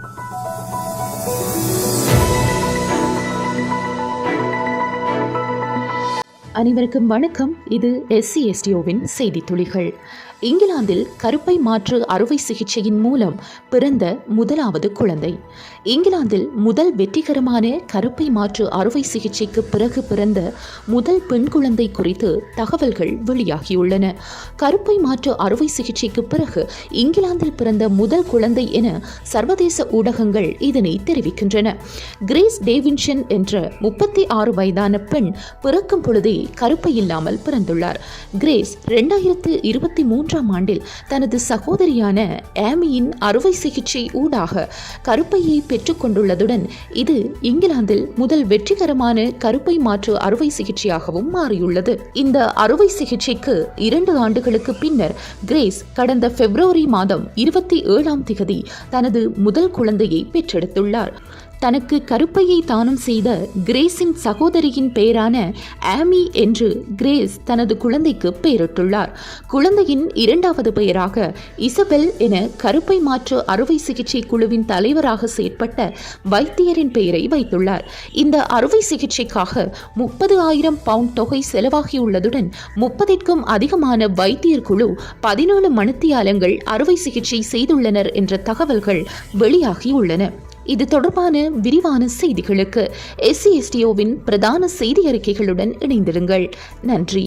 Thank you. அனைவருக்கும் வணக்கம். இது எஸ்சி எஸ்டிஓவின் செய்தி துளிகள் இங்கிலாந்தில் கருப்பை மாற்று அறுவை சிகிச்சையின் மூலம் பிறந்த முதலாவது குழந்தை. இங்கிலாந்தில் முதல் வெற்றிகரமான கருப்பை மாற்று அறுவை சிகிச்சைக்கு பிறகு பிறந்த முதல் பெண் குழந்தை குறித்து தகவல்கள் வெளியாகியுள்ளன. கருப்பை மாற்று அறுவை சிகிச்சைக்கு பிறகு இங்கிலாந்தில் பிறந்த முதல் குழந்தை என சர்வதேச ஊடகங்கள் இதனை தெரிவிக்கின்றன. கிரேஸ் டேவின்ஷன் என்ற முப்பத்தி ஆறு வயதான பெண் பிறக்கும் பொழுதே கருப்பை இல்லாமல் பிறந்துள்ளார். கிரேஸ் ரெண்டாயிரத்து இருபத்தி மூன்றாம் ஆண்டில் தனது சகோதரியான ஆமியின் அறுவை சிகிச்சை ஊடாக கருப்பையை பெற்றுக்கொண்டுள்ளதுடன் இது இங்கிலாந்தில் முதல் வெற்றிகரமான கருப்பை மாற்று அறுவை சிகிச்சையாகவும் மாறியுள்ளது. இந்த அறுவை சிகிச்சைக்கு இரண்டு ஆண்டுகளுக்கு பின்னர் கிரேஸ் கடந்த பிப்ரவரி மாதம் இருபத்தி ஏழாம் திகதி தனது முதல் குழந்தையை பெற்றெடுத்துள்ளார். தனக்கு கருப்பையை தானம் செய்த கிரேஸின் சகோதரியின் பெயரான ஆமி என்று கிரேஸ் தனது குழந்தைக்கு பெயரிட்டுள்ளார். குழந்தையின் இரண்டாவது பெயராக இசபெல் என கருப்பை மாற்று அறுவை சிகிச்சை குழுவின் தலைவராக செயற்பட்ட வைத்தியரின் பெயரை வைத்துள்ளார். இந்த அறுவை சிகிச்சைக்காக முப்பது ஆயிரம் பவுண்ட் தொகை செலவாகியுள்ளதுடன் முப்பதிற்கும் அதிகமான வைத்தியர் குழு பதினேழு மணித்தியாலங்கள் அறுவை சிகிச்சை செய்துள்ளனர் என்ற தகவல்கள் வெளியாகியுள்ளன. இது தொடர்பான விரிவான செய்திகளுக்கு எஸ்சி எஸ்டிஓவின் பிரதான செய்தி அறிக்கைகளுடன் இணைந்திருங்கள். நன்றி.